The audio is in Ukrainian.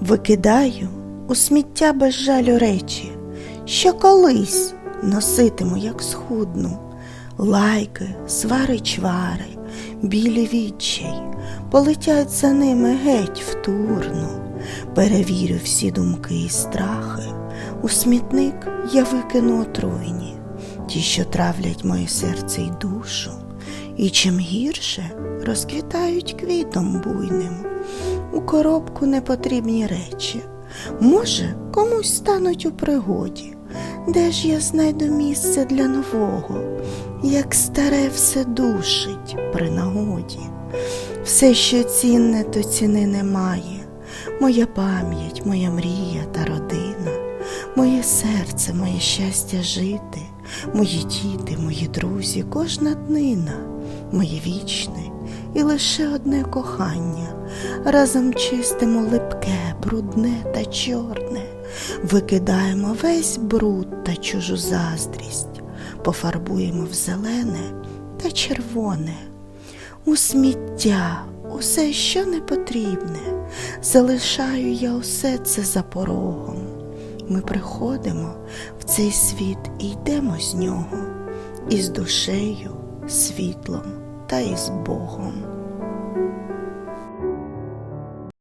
Викидаю у сміття без жалю речі, що колись носитиму, як схудну, лайки, свари чвари, білі відчай, полетять за ними геть в турну. Перевірю всі думки і страхи. У смітник я викину отруйні, ті, що травлять моє серце й душу, і чим гірше розквітають квітом буйним. У коробку непотрібні речі. Може, комусь стануть у пригоді, де ж я знайду місце для нового, як старе все душить при нагоді. Все, що цінне, то ціни немає. Моя пам'ять, моя мрія та родина, моє серце, моє щастя жити, мої діти, мої друзі, кожна днина, моє вічне і лише одне кохання. Разом чистимо липке, брудне та чорне, викидаємо весь бруд та чужу заздрість, пофарбуємо в зелене та червоне. У сміття усе, що не потрібне, залишаю я усе це за порогом. Ми приходимо в цей світ і йдемо з нього, із душею, світлом та із Богом.